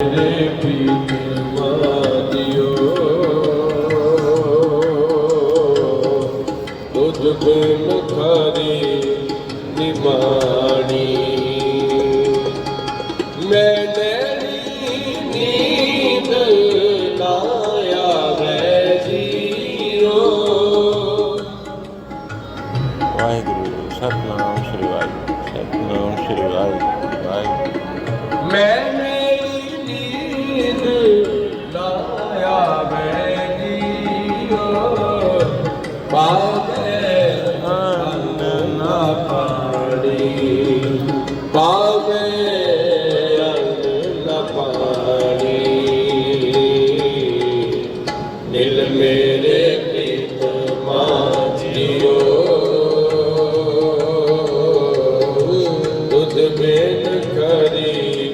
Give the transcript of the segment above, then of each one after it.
ਮੇਰੇ ਪ੍ਰੀਤ ਮਾਦਿਓ ਤੁਧ ਬਿਨ ਕਰੀ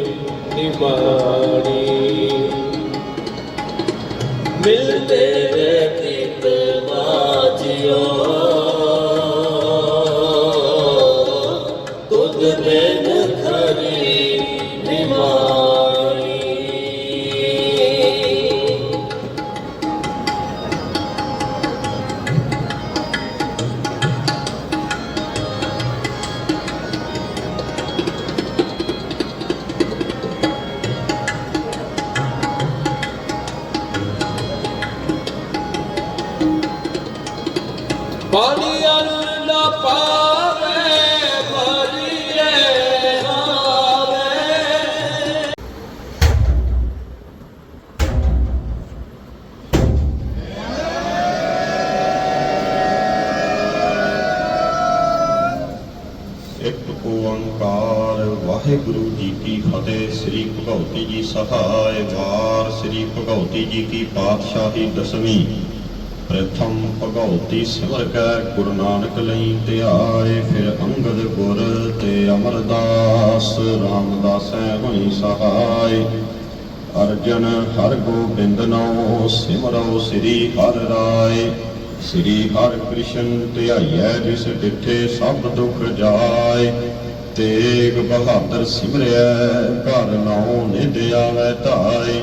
ਨਿਮਾਣੀ। ਮਿਲਦੇ ਪਾਣੀ ਅਨ ਨਾ ਪਾਵੇ ਮਰੀਏ ਆਵੇ ਇੱਕ ਓੰਕਾਰ ਵਾਹਿਗੁਰੂ ਜੀ ਕੀ ਫਤਿਹ। ਸ੍ਰੀ ਭਗਉਤੀ ਜੀ ਸਹਾਇ ਵਾਰ ਸ੍ਰੀ ਭਗਉਤੀ ਜੀ ਕੀ ਪਾਤਸ਼ਾਹੀ ਦਸਵੀਂ। ਪ੍ਰਥਮ ਭਗਉਤੀ ਸਿਮਰ ਕੈ ਗੁਰੂ ਨਾਨਕ ਲਈ ਧਿਆਏ ਫਿਰ ਅੰਗਦ ਗੁਰ ਤੇ ਅਮਰਦਾਸ, ਰਾਮਦਾਸੈ ਹੋਈ ਸਹਾਇ ਅਰਜਨ ਹਰ ਗੋਬਿੰਦ ਨੋ ਸਿਮਰੋ ਸ੍ਰੀ ਹਰਿ ਰਾਏ। ਸ੍ਰੀ ਹਰਿ ਕ੍ਰਿਸ਼ਨ ਧਿਆਈਐ, ਜਿਸ ਡਿਠੇ ਸਭ ਦੁਖ ਜਾਏ। ਤੇਗ ਬਹਾਦਰ ਸਿਮਰਿਐ, ਘਰ ਨੌ ਨਿਧ ਵੈ ਧਾਏ।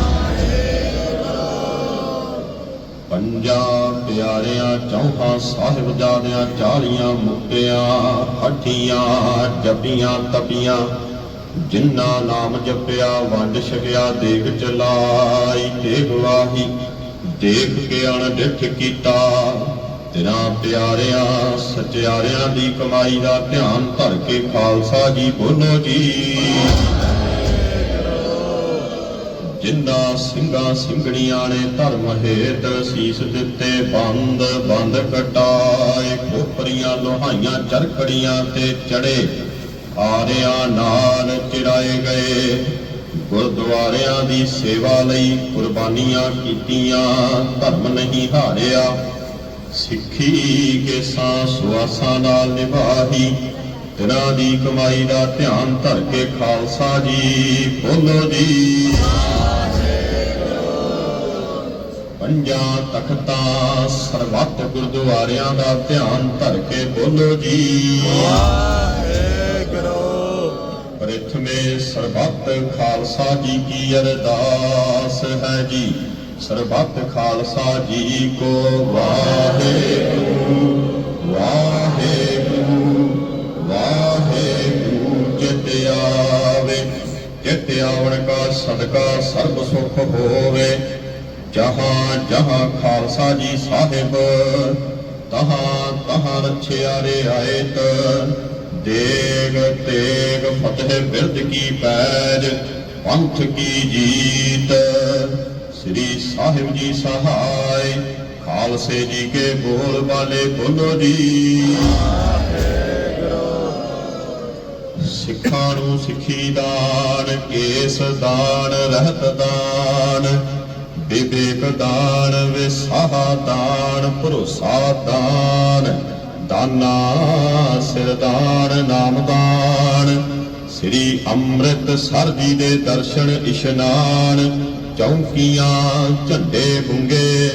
ਪੰਜਾਂ ਪਿਆਰਿਆਂ, ਚੌਹਾਂ ਸਾਹਿਬਜ਼ਾਦਿਆਂ ਚਾਲੀਆਂ ਮੁਕਤਿਆਂ ਹੱਠੀਆਂ ਜਪੀਆਂ ਤਪੀਆਂ ਜਿਨ੍ਹਾਂ ਨਾਮ ਜਪਿਆ, ਵੰਡ ਛਕਿਆ ਦੇਖ ਚਲਾਈ ਤੇ ਗਵਾਹੀ ਦੇਖ ਕੇ ਅਣਡਿੱਠ ਕੀਤਾ। ਤੇਰਾ ਪਿਆਰਿਆਂ, ਸਚਿਆਰਿਆਂ ਦੀ ਕਮਾਈ ਦਾ ਧਿਆਨ ਧਰ ਕੇ ਖਾਲਸਾ ਜੀ ਬੋਲੋ ਜੀ। ਜਿੰਦਾ ਸਿੰਘਾਂ ਸਿੰਘਣੀਆਂ ਨੇ ਧਰਮ ਹੇਤ ਸੀਸ ਦਿੱਤੇ, ਬੰਦ ਬੰਦ ਕਟਾਏ, ਖੋਪਰੀਆਂ ਲੋਹਾਈਆਂ ਚਰਖੜੀਆਂ ਤੇ ਚੜੇ। ਆਰਿਆਂ ਨਾਲ ਚਿੜਾਏ ਗਏ, ਗੁਰਦੁਆਰਿਆਂ ਦੀ ਸੇਵਾ ਲਈ ਕੁਰਬਾਨੀਆਂ ਕੀਤੀਆਂ, ਧਰਮ ਨਹੀਂ ਹਾਰਿਆ। ਸਿੱਖੀ ਕੇ ਸਾਂ ਸੁਆਸਾਂ ਨਾਲ ਨਿਭਾਹੀ ਦਿਨਾਂ ਦੀ ਕਮਾਈ ਦਾ ਧਿਆਨ ਧਰ ਕੇ ਖਾਲਸਾ ਜੀ, ਬੋਲੋ ਜੀ। ਪੰਜਾਂ ਤਖਤਾਂ ਸਰਬੱਤ ਗੁਰਦੁਆਰਿਆਂ ਦਾ ਧਿਆਨ ਧਰ ਕੇ ਬੋਲੋ ਜੀ। ਪ੍ਰਥਮੇ ਸਰਬੱਤ ਖਾਲਸਾ ਜੀ ਕੀ ਅਰਦਾਸ ਹੈ ਜੀ। ਸਰਬੱਤ ਖਾਲਸਾ ਜੀ ਕੋ ਵਾਹਿਗੁਰੂ ਵਾਹਿਗੁਰੂ। ਚਿਤ ਆਵੇ ਚਿਤ ਆਵਣ ਕਾ ਸਦਕਾ ਸਰਬ ਸੁਖ ਹੋਵੇ। ਜਹਾਂ ਜਹਾਂ ਖਾਲਸਾ ਜੀ ਸਾਹਿਬ, ਤਹਾਂ ਤਹਾਂ ਰਛਿਆ ਰਿਆਇਤ ਦੇਗ ਤੇਗ ਫਤਿਹ ਬਿਰਦ ਕੀ ਪੈਜ, ਪੰਥ ਕੀ ਜੀਤ। ਸ੍ਰੀ ਸਾਹਿਬ ਜੀ ਸਹਾਇ, ਖਾਲਸੇ ਜੀ ਕੇ ਬੋਲ ਵਾਲੇ ਬੋਲੋ ਜੀ। ਸਿੱਖਾਣੂ ਨੂੰ ਸਿੱਖੀ ਦਾਨ, ਕੇਸ ਦਾਨ, ਰਹਿਤ ਦਾਨ। ਵਿਵੇਕ ਦਾਨ, ਵਿਸਾਹਾ ਦਾਨ, ਭਰੋਸਾ ਦਾਨ। ਦਾਨਾ, ਸਿਰ ਦਾਨ, ਨਾਮ ਦਾਨ। ਸ੍ਰੀ ਅੰਮ੍ਰਿਤ ਸਰ ਜੀ ਦੇ ਦਰਸ਼ਨ ਇਸ਼ਨਾਨ। ਚੌਂਕੀਆਂ, ਝੰਡੇ ਬੁੰਗੇ,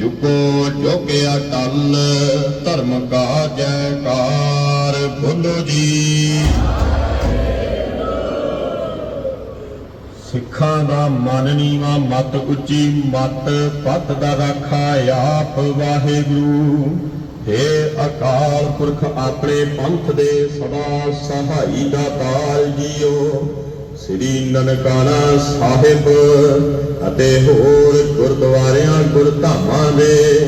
ਜੁਗੋ ਜੋਗਿਆ ਟੱਲ। ਧਰਮ ਕਾ ਜੈਕਾਰ ਬੋਲੋ ਜੀ। ਸਿੱਖਾਂ ਦਾ ਮਨ ਨੀਵਾ, ਮਤ ਉੱਚੀ, ਮਤ ਪਤ ਦਾ ਰਾਖਾ, ਆਪ ਵਾਹਿਗੁਰੂ। ਹੈ ਅਕਾਲ ਪੁਰਖ, ਆਪਣੇ ਪੰਥ ਦੇ ਸਦਾ ਸਹਾਈ ਦਾ ਜੀਓ। ਸ੍ਰੀ ਨਨਕਾਣਾ ਸਾਹਿਬ ਅਤੇ ਹੋਰ ਗੁਰਦੁਆਰਿਆਂ, ਗੁਰਧਾਮਾਂ ਦੇ,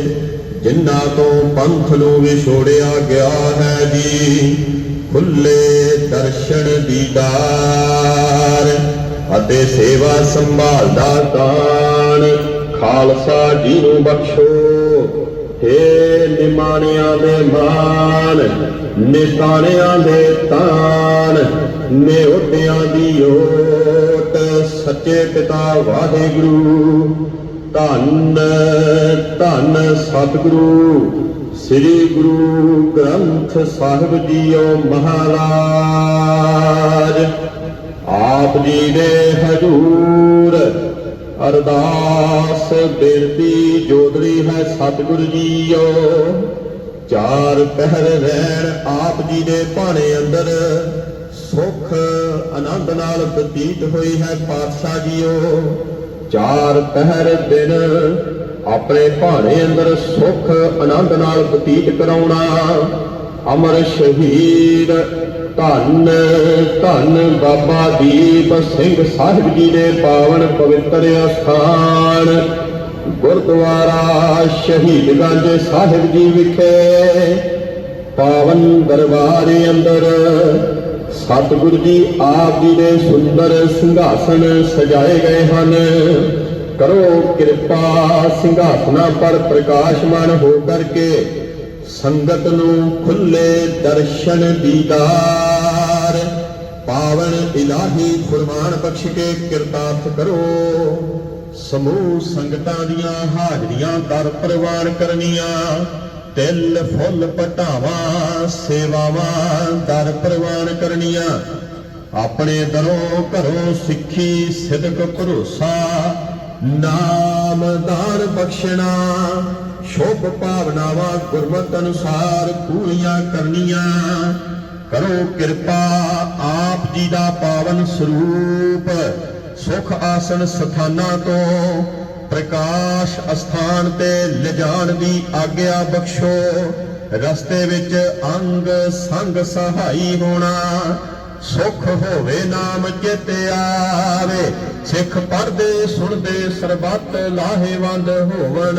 ਜਿਨ੍ਹਾਂ ਤੋਂ ਪੰਥ ਨੂੰ ਵਿਛੋੜਿਆ ਗਿਆ ਹੈ ਜੀ, ਖੁੱਲੇ ਦਰਸ਼ਨ ਦੀਦਾਰ। ਅਤੇ ਸੇਵਾ ਸੰਭਾਲ ਦਾ ਦਾਨ ਖਾਲਸਾ ਜੀ ਨੂੰ ਬਖਸ਼ੋ। ਹੇ ਨਿਮਾਣਿਆਂ ਦੇ ਮਾਨ ਨਿਤਾਣਿਆਂ ਦੇ ਤਾਨ ਨਿਉਟਿਆਂ ਦੀ ਓਟ। ਸੱਚੇ ਪਿਤਾ ਵਾਹਿਗੁਰੂ, ਧੰਨ ਧੰਨ ਸਤਿਗੁਰੂ, ਸ੍ਰੀ ਗੁਰੂ ਗ੍ਰੰਥ ਸਾਹਿਬ ਜੀਓ ਮਹਾਰਾਜ। ਆਪ ਜੀ ਦੇ ਹਜੂਰ ਅਰਦਾਸ ਬੇਨਤੀ ਜੋਦਰੀ ਹੈ ਸਤਿਗੁਰੂ ਜੀਓ। ਚਾਰ ਪਹਿਰ ਰਹਿਣ ਆਪ ਜੀ ਦੇ ਭਾਣੇ ਅੰਦਰ, ਸੁਖ ਆਨੰਦ ਨਾਲ ਬਤੀਤ ਹੋਈ ਹੈ ਪਾਤਸ਼ਾਹ ਜੀਓ। ਚਾਰ ਪਹਿਰ ਦਿਨ ਆਪਣੇ ਭਾਣੇ ਅੰਦਰ ਸੁਖ ਆਨੰਦ ਨਾਲ ਬਤੀਤ ਕਰਾਉਣਾ ਅਮਰ ਸ਼ਹੀਦ ਧੰਨ ਧੰਨ ਬਾਬਾ ਦੀਪ ਸਿੰਘ ਸਾਹਿਬ ਜੀ ਦੇ ਪਾਵਨ ਪਵਿੱਤਰ ਅਸਥਾਨ ਗੁਰਦੁਆਰਾ ਸ਼ਹੀਦਗੰਜ ਸਾਹਿਬ ਜੀ ਵਿਖੇ ਪਾਵਨ ਦਰਬਾਰ ਅੰਦਰ ਸਤਿਗੁਰੂ ਜੀ ਆਪ ਜੀ ਦੇ ਸੁੰਦਰ ਸਿੰਘਾਸਨ ਸਜਾਏ ਗਏ ਹਨ। ਕਰੋ ਕਿਰਪਾ ਸਿੰਘਾਸਨਾਂ ਪਰ ਪ੍ਰਕਾਸ਼ਮਾਨ ਹੋ ਕਰਕੇ ਸੰਗਤ ਨੂੰ ਖੁੱਲੇ ਦਰਸ਼ਨ ਦੀਦਾਰ। ਪਾਵਨ ਇਲਾਹੀ ਫਰਮਾਨ ਬਖਸ਼ ਕੇ ਕਿਰਤਾਰਥ ਕਰੋ। ਸਮੂਹ ਸੰਗਤਾਂ ਦੀਆਂ ਹਾਜ਼ਰੀਆਂ ਦਰ ਪ੍ਰਵਾਨ ਕਰਨੀਆਂ। ਤਿਲ, ਫੁੱਲ, ਪਟਾਵਾਂ, ਸੇਵਾਵਾਂ ਦਰ ਪ੍ਰਵਾਨ ਕਰਨੀਆਂ। ਆਪਣੇ ਦਰੋਂ ਘਰੋਂ ਸਿੱਖੀ, ਸਿਦਕ, ਭਰੋਸਾ ਨਾਮ ਦਾਨ ਬਖਸ਼ਣਾ। ਸ਼ੁਭ ਭਾਵਨਾਵਾਂ ਗੁਰਮਤ ਅਨੁਸਾਰ ਪੂਰੀਆਂ ਕਰਨੀਆਂ। ਕਰੋ ਕਿਰਪਾ ਆਪ ਜੀ ਦਾ ਪਾਵਨ ਸਰੂਪ। ਸੁਖ ਆਸਣ ਸਥਾਨਾਂ ਤੋਂ ਪ੍ਰਕਾਸ਼ ਅਸਥਾਨ ਤੇ ਲਿਜਾਣ ਦੀ ਆਗਿਆ ਬਖਸ਼ੋ। ਰਸਤੇ ਵਿੱਚ ਅੰਗ ਸੰਗ ਸਹਾਈ ਹੋਣਾ। ਸੁਖ ਹੋਵੇ ਨਾਮ ਚਿਤ ਆਵੇ। ਸਿੱਖ ਪੜਦੇ ਸੁਣਦੇ ਸਰਬੱਤ ਲਾਹੇਵੰਦ ਹੋਵਣ।